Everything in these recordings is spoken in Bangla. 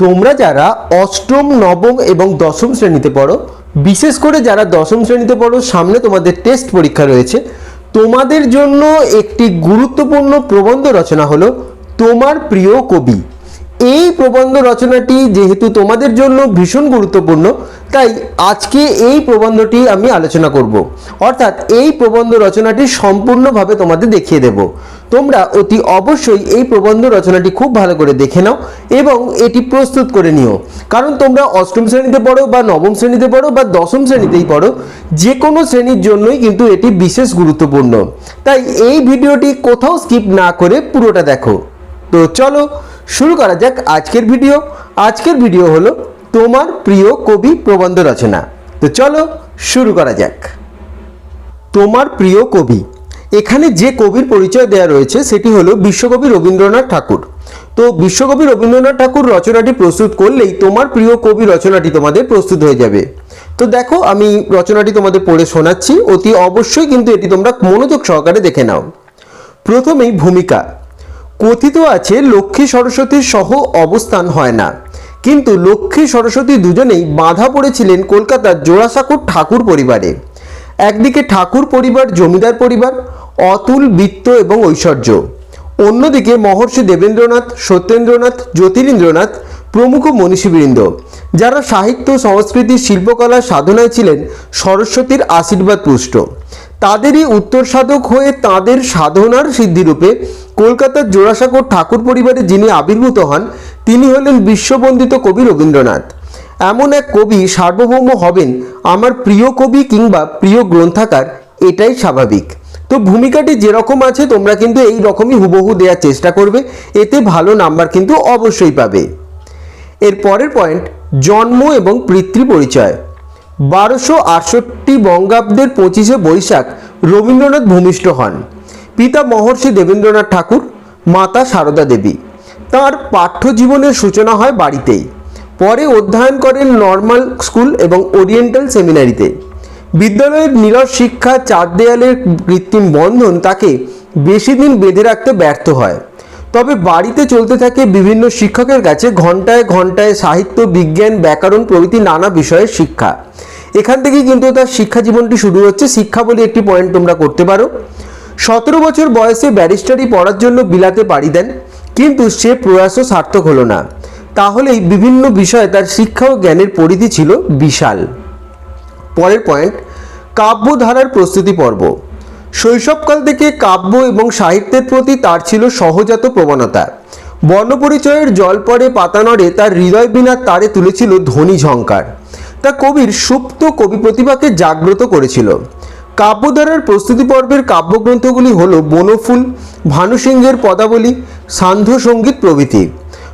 তোমরা যারা অষ্টম, নবম এবং দশম শ্রেণীতে পড়ো, বিশেষ করে যারা দশম শ্রেণীতে পড়ো, সামনে তোমাদের টেস্ট পরীক্ষা রয়েছে। তোমাদের জন্য একটি গুরুত্বপূর্ণ প্রবন্ধ রচনা হলো, তোমার প্রিয় কবি। এই প্রবন্ধ রচনাটি যেহেতু তোমাদের জন্য ভীষণ গুরুত্বপূর্ণ, তাই আজকে এই প্রবন্ধটি আমি আলোচনা করব। অর্থাৎ এই প্রবন্ধ রচনাটি সম্পূর্ণভাবে তোমাদের দেখিয়ে দেব। তোমরা অতি অবশ্যই এই প্রবন্ধ রচনাটি খুব ভালো করে দেখে নাও এবং এটি প্রস্তুত করে নিও। কারণ তোমরা অষ্টম শ্রেণীতে পড়ো বা নবম শ্রেণীতে পড়ো বা দশম শ্রেণীতেই পড়ো যে কোনো শ্রেণির জন্যই কিন্তু এটি বিশেষ গুরুত্বপূর্ণ। তাই এই ভিডিওটি কোথাও স্কিপ না করে পুরোটা দেখো। তো চলো শুরু করা যাক আজকের ভিডিও। আজকের ভিডিও হলো তোমার প্রিয় কবি প্রবন্ধ রচনা। তো চলো শুরু করা যাক। তোমার প্রিয় কবি। এখানে যে কবির পরিচয় দেওয়া রয়েছে সেটি হলো বিশ্বকবি রবীন্দ্রনাথ ঠাকুর। তো বিশ্বকবি রবীন্দ্রনাথ ঠাকুর রচনাটি প্রস্তুত করলেই তোমার প্রিয় কবি রচনাটি তোমাদের প্রস্তুত হয়ে যাবে। তো দেখো, আমি রচনাটি তোমাদের পড়ে শোনাচ্ছি। অতি অবশ্যই কিন্তু এটি তোমরা মনোযোগ সহকারে দেখে নাও। প্রথমেই ভূমিকা। কথিত আছে, লক্ষ্মী সরস্বতীর সহ অবস্থান হয় না। কিন্তু লক্ষ্মী সরস্বতী দুজনেই বাধা পড়েছিলেন কলকাতার জোড়াসাঁকোর ঠাকুর পরিবারে। একদিকে ঠাকুর পরিবার, জমিদার পরিবার, অতুল, বিত্ত এবং ঐশ্বর্য। অন্যদিকে মহর্ষি দেবেন্দ্রনাথ, সত্যেন্দ্রনাথ, জ্যোতিরিন্দ্রনাথ প্রমুখ মনীষীবৃন্দ। যারা সাহিত্য, সংস্কৃতি, শিল্পকলা সাধনায় ছিলেন সরস্বতীর আশীর্বাদ পুষ্ট তাদেরই উত্তর সাধক হয়ে তাদের সাধনার সিদ্ধিরূপে কলকাতার জোড়াসাঁকোর ঠাকুর পরিবারে যিনি আবির্ভূত হন, তিনি হলেন বিশ্ববন্দিত কবি রবীন্দ্রনাথ। এমন এক কবি সার্বভৌম হবেন আমার প্রিয় কবি কিংবা প্রিয় গ্রন্থাকার, এটাই স্বাভাবিক। তো ভূমিকাটি যেরকম আছে, তোমরা কিন্তু এই রকমই হুবহু দেওয়ার চেষ্টা করবে, এতে ভালো নাম্বার কিন্তু অবশ্যই পাবে। এর পরের পয়েন্ট জন্ম এবং পিতৃ পরিচয়। বারোশো আটষট্টি বঙ্গাব্দের পঁচিশে বৈশাখ রবীন্দ্রনাথ ভূমিষ্ঠ হন। পিতা মহর্ষি দেবেন্দ্রনাথ ঠাকুর, মাতা সারদা দেবী। তার পাঠ্য জীবনের সূচনা হয় বাড়িতেই। পরে অধ্যয়ন করেন নর্মাল স্কুল এবং ওরিয়েন্টাল সেমিনারিতে। বিদ্যালয়ের নিরস শিক্ষা চার দেয়ালের কৃত্রিম বন্ধন তাকে বেশি দিন বেঁধে রাখতে ব্যর্থ হয়। তবে বাড়িতে চলতে থাকে বিভিন্ন শিক্ষকের কাছে ঘন্টায় ঘন্টায় সাহিত্য, বিজ্ঞান, ব্যাকরণ প্রভৃতি নানা বিষয়ের শিক্ষা। এখান থেকেই কিন্তু তার শিক্ষা জীবনটি শুরু হচ্ছে। শিক্ষা বলে একটি পয়েন্ট তোমরা করতে পারো। সতেরো বছর বয়সে ব্যারিস্টারি পড়ার জন্য বিলাতে পাড়ি দেন, কিন্তু সে প্রয়াসও সার্থক হলো না। তাহলেই বিভিন্ন বিষয়ে তার শিক্ষা ও জ্ঞানের পরিধি ছিল বিশাল। পরের পয়েন্ট কাব্যধারার প্রস্তুতি পর্ব। শৈশবকাল থেকে কাব্য এবং সাহিত্যের প্রতি তার ছিল সহজাত প্রবণতা। বর্ণপরিচয়ের জল পরে পাতা নড়ে তার হৃদয় বিনা তারে তুলেছিল ধ্বনি ঝঙ্কার তা কবির সুপ্ত কবি প্রতিভাকে জাগ্রত করেছিল। কাব্যধারার প্রস্তুতি পর্বের কাব্যগ্রন্থগুলি হল বনফুল, ভানুসিংহের পদাবলী, সান্ধ্য সংগীত প্রভৃতি।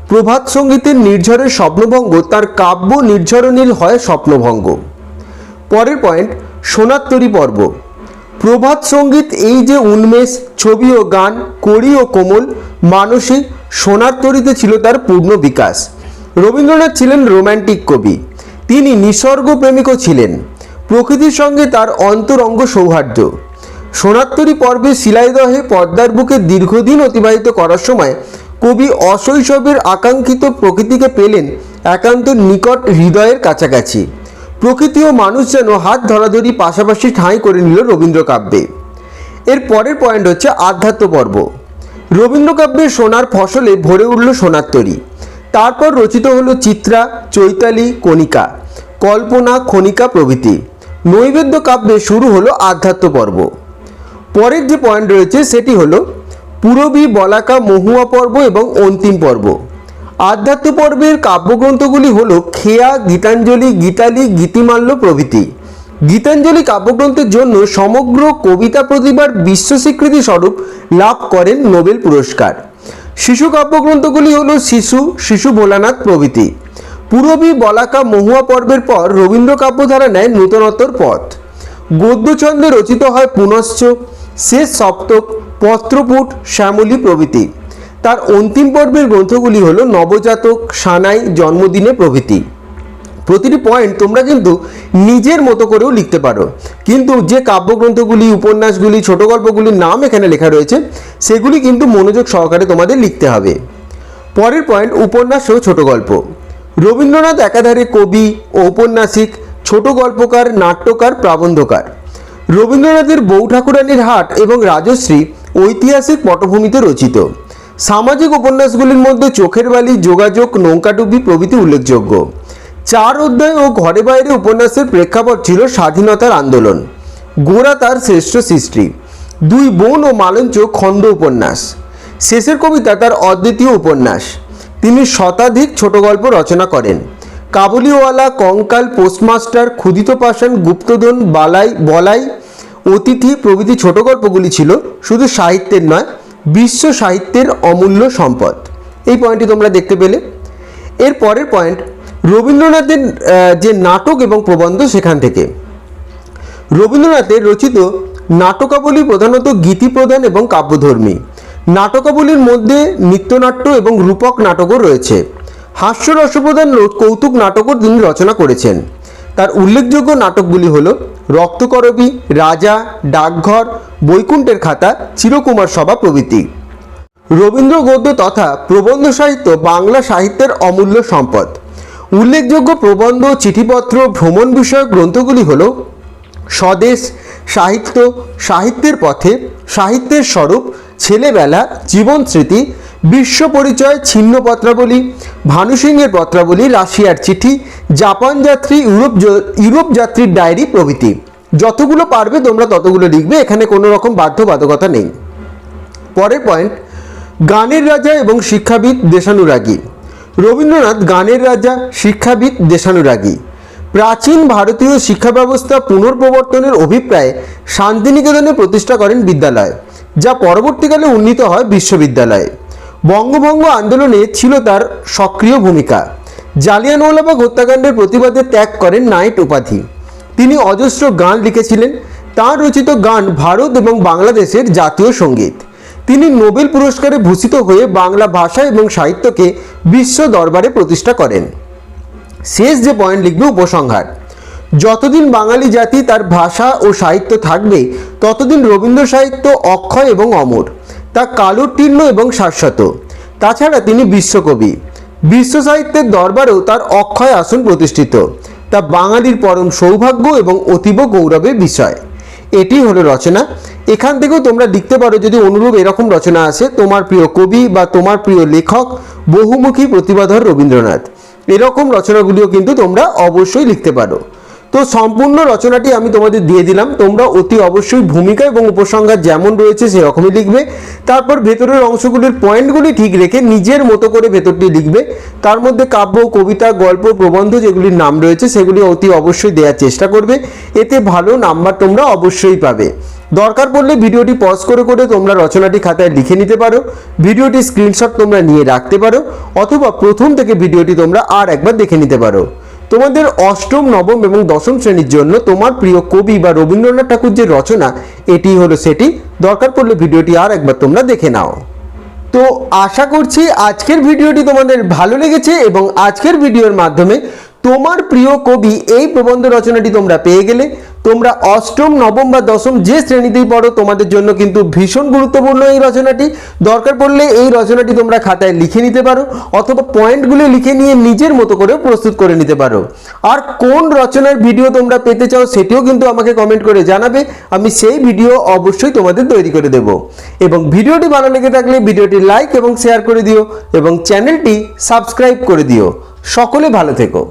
প্রভাত সঙ্গীতের নির্ঝরের স্বপ্নভঙ্গ তার কাব্য নির্ঝরনীল হয় স্বপ্নভঙ্গ। পরের পয়েন্ট সোনাত্তরী পর্ব। প্রভাত সংগীত এই যে উন্মেষ, ছবি ও গান করি ও কোমল, মানসিক, সোনার তরিতে ছিল তার পূর্ণ বিকাশ। রবীন্দ্রনাথ ছিলেন রোম্যান্টিক কবি। তিনি নিসর্গ প্রেমিকও ছিলেন। প্রকৃতির সঙ্গে তার অন্তরঙ্গ সৌহার্দ্য। সোনাত্তরী পর্বে শিলাইদহে পদ্মার বুকে দীর্ঘদিন অতিবাহিত করার সময় কবি অশৈশবের আকাঙ্ক্ষিত প্রকৃতিকে পেলেন একান্ত নিকট হৃদয়ের কাছাকাছি। প্রকৃতি ও মানুষ যেন হাত ধরাধরি পাশাপাশি ঠাঁই করে নিল রবীন্দ্র কাব্যে এর পরের পয়েন্ট হচ্ছে আধ্যাত্ম পর্ব। রবীন্দ্র কাব্যের সোনার ফসলে ভরে উঠল সোনাত্তরী। তারপর রচিত হলো চিত্রা, চৈতালি, কণিকা। কল্পনা, খনিকা প্রভৃতি। নৈবেদ্য কাব্যে শুরু হলো আধ্যাত্ম পর্ব। পরের যে পয়েন্ট রয়েছে সেটি হলো পুরবী, বলাকা, মহুয়া পর্ব এবং অন্তিম পর্ব। আধ্যাত্ম পর্বের কাব্যগ্রন্থগুলি হল খেয়া, গীতাঞ্জলি, গীতালি, গীতিমাল্য প্রভৃতি। গীতাঞ্জলি কাব্যগ্রন্থের জন্য সমগ্র কবিতা প্রতিভার বিশ্ব স্বীকৃতি স্বরূপ লাভ করেন নোবেল পুরস্কার। শিশু কাব্যগ্রন্থগুলি হল শিশু শিশু ভোলানাথ প্রভৃতি। পুরবী বলাকা মহুয়া পর্বের পর রবীন্দ্র কাব্যধারা নেয় নূতনত্বর পথ। গদ্যছন্দে রচিত হয় পুনশ্চ, শেষ সপ্তক, পত্রপুট, শ্যামলী প্রভৃতি। তার অন্তিম পর্বের গ্রন্থগুলি হল নবজাতক সানাই জন্মদিনে প্রভৃতি। প্রতিটি পয়েন্ট তোমরা কিন্তু নিজের মতো করেও লিখতে পারো। কিন্তু যে কাব্যগ্রন্থগুলি, উপন্যাসগুলি, ছোট গল্পগুলির নাম এখানে লেখা রয়েছে, সেগুলি কিন্তু মনোযোগ সহকারে তোমাদের লিখতে হবে। পরের পয়েন্ট উপন্যাস ও ছোট গল্প। রবীন্দ্রনাথ একাধারে কবি ঔপন্যাসিক ছোট গল্পকার, নাট্যকার, প্রাবন্ধকার। রবীন্দ্রনাথের বউ ঠাকুরানীর হাট এবং রাজশ্রী ঐতিহাসিক পটভূমিতে রচিত। সামাজিক উপন্যাসগুলির মধ্যে চোখের বালি, যোগাযোগ, নৌকাডুবি প্রভৃতি উল্লেখযোগ্য। চার অধ্যায় ও ঘরে বাইরে উপন্যাসের প্রেক্ষাপট ছিল স্বাধীনতার আন্দোলন। গোরা তার শ্রেষ্ঠ সৃষ্টি। দুই বোন ও মালঞ্চ খণ্ড উপন্যাস। শেষের কবিতা তার অদ্বিতীয় উপন্যাস। তিনি শতাধিক ছোট গল্প রচনা করেন। কাবুলিওয়ালা, কঙ্কাল, পোস্টমাস্টার, ক্ষুদিত পাষাণ, গুপ্তধন, বালাই, বলাই, অতিথি প্রভৃতি ছোট গল্পগুলি ছিল, শুধু সাহিত্যের নয়, বিশ্ব সাহিত্যের অমূল্য সম্পদ। এই পয়েন্টটি তোমরা দেখতে পেলে। এর পরের পয়েন্ট রবীন্দ্রনাথের যে নাটক এবং প্রবন্ধ সেখান থেকে। রবীন্দ্রনাথের রচিত নাটকাবলী প্রধানত গীতিপ্রধান এবং কাব্যধর্মী। নাটকাবলীর মধ্যে নৃত্যনাট্য এবং রূপক নাটকও রয়েছে। হাস্যরসপ্রধান কৌতুক নাটকও তিনি রচনা করেছেন। তার উল্লেখযোগ্য নাটকগুলি হল রক্তকরবী, রাজা, ডাকঘর, বৈকুণ্ঠের খাতা, চিরকুমার সভা প্রভৃতি। রবীন্দ্র গদ্য তথা প্রবন্ধ সাহিত্য বাংলা সাহিত্যের অমূল্য সম্পদ। উল্লেখযোগ্য প্রবন্ধ, চিঠিপত্র, ভ্রমণ বিষয়ক গ্রন্থগুলি হল স্বদেশ, সাহিত্য, সাহিত্যের পথে, সাহিত্যের স্বরূপ, ছেলেবেলা, জীবন স্মৃতি, বিশ্ব পরিচয়, ছিন্ন পত্রাবলী ভানু সিংয়ের পত্রাবলী, রাশিয়ার চিঠি, জাপান যাত্রী, ইউরোপ ইউরোপ যাত্রীর ডায়েরি প্রভৃতি। যতগুলো পারবে তোমরা ততগুলো লিখবে, এখানে কোনো রকম বাধ্যবাধকতা নেই। পরের পয়েন্ট গানের রাজা এবং শিক্ষাবিদ দেশানুরাগী। রবীন্দ্রনাথ গানের রাজা, শিক্ষাবিদ, দেশানুরাগী। প্রাচীন ভারতীয় শিক্ষা ব্যবস্থা পুনর্প্রবর্তনের অভিপ্রায়ে শান্তিনিকেতনে প্রতিষ্ঠা করেন বিদ্যালয়, যা পরবর্তীকালে উন্নীত হয় বিশ্ববিদ্যালয়ে। বঙ্গভঙ্গ আন্দোলনে ছিল তার সক্রিয় ভূমিকা। জালিয়ানওয়ালাবাগ হত্যাকাণ্ডের প্রতিবাদে ত্যাগ করেন নাইট উপাধি। তিনি অজস্র গান লিখেছিলেন। তাঁর রচিত গান ভারত এবং বাংলাদেশের জাতীয় সংগীত। তিনি নোবেল পুরস্কারে ভূষিত হয়ে বাংলা ভাষা এবং সাহিত্যকে বিশ্ব দরবারে প্রতিষ্ঠা করেন। শেষ যে পয়েন্ট লিখবে উপসংহার। যতদিন বাঙালি জাতি তার ভাষা ও সাহিত্য থাকবে, ততদিন রবীন্দ্র সাহিত্য অক্ষয় এবং অমর, তা কালোত্তীর্ণ এবং শাশ্বত। তাছাড়া তিনি বিশ্বকবি। বিশ্ব সাহিত্যের দরবারেও তার অক্ষয় আসন প্রতিষ্ঠিত। তা বাঙালির পরম সৌভাগ্য এবং অতীব গৌরবের বিষয়। এটি হলো রচনা। এখান থেকেও তোমরা লিখতে পারো যদি অনুরূপ এরকম রচনা আছে, তোমার প্রিয় কবি বা তোমার প্রিয় লেখক, বহুমুখী প্রতিভাধর রবীন্দ্রনাথ। এরকম রচনাগুলিও কিন্তু তোমরা অবশ্যই লিখতে পারো। তো সম্পূর্ণ রচনাটি আমি তোমাদের দিয়ে দিলাম। তোমরা অতি অবশ্যই ভূমিকা এবং উপসংহার যেমন রয়েছে সেরকমই লিখবে। তারপর ভেতরের অংশগুলির পয়েন্টগুলি ঠিক রেখে নিজের মতো করে ভেতরটি লিখবে। তার মধ্যে কাব্য, কবিতা, গল্প, প্রবন্ধ যেগুলির নাম রয়েছে সেগুলি অতি অবশ্যই দেওয়ার চেষ্টা করবে। এতে ভালো নাম্বার তোমরা অবশ্যই পাবে। দরকার পড়লে ভিডিওটি পজ করে করে তোমরা রচনাটি খাতায় লিখে নিতে পারো। ভিডিওটি স্ক্রিনশট তোমরা নিয়ে রাখতে পারো। অথবা প্রথম থেকে ভিডিওটি তোমরা আর একবার দেখে নিতে পারো। তোমাদের অষ্টম, নবম এবং দশম শ্রেণির জন্য তোমার প্রিয় কবি বা রবীন্দ্রনাথ ঠাকুর যে রচনা, এটি হলো সেটি। দরকার পড়লে ভিডিওটি আর একবার তোমরা দেখে নাও। তো আশা করছি আজকের ভিডিওটি তোমাদের ভালো লেগেছে এবং আজকের ভিডিওর মাধ্যমে তোমার প্রিয় কবি এই প্রবন্ধ রচনাটি তোমরা পেয়ে গেলে। তোমরা অষ্টম, নবম বা দশম যে শ্রেণীতেই পড়ো, তোমাদের জন্য কিন্তু ভীষণ গুরুত্বপূর্ণ এই রচনাটি। দরকার পড়লে এই রচনাটি তোমরা খাতায় লিখে নিতে পারো, অথবা পয়েন্টগুলো লিখে নিয়ে নিজের মতো করে প্রস্তুত করে নিতে পারো। আর কোন রচনার ভিডিও তোমরা পেতে চাও, সেটিও কিন্তু আমাকে কমেন্ট করে জানাবে। আমি সেই ভিডিও অবশ্যই তোমাদের তৈরি করে দেব। এবং ভিডিওটি ভালো লেগে থাকলে ভিডিওটি লাইক এবং শেয়ার করে দিও, এবং চ্যানেলটি সাবস্ক্রাইব করে দিও। সকলে ভালো থেকো।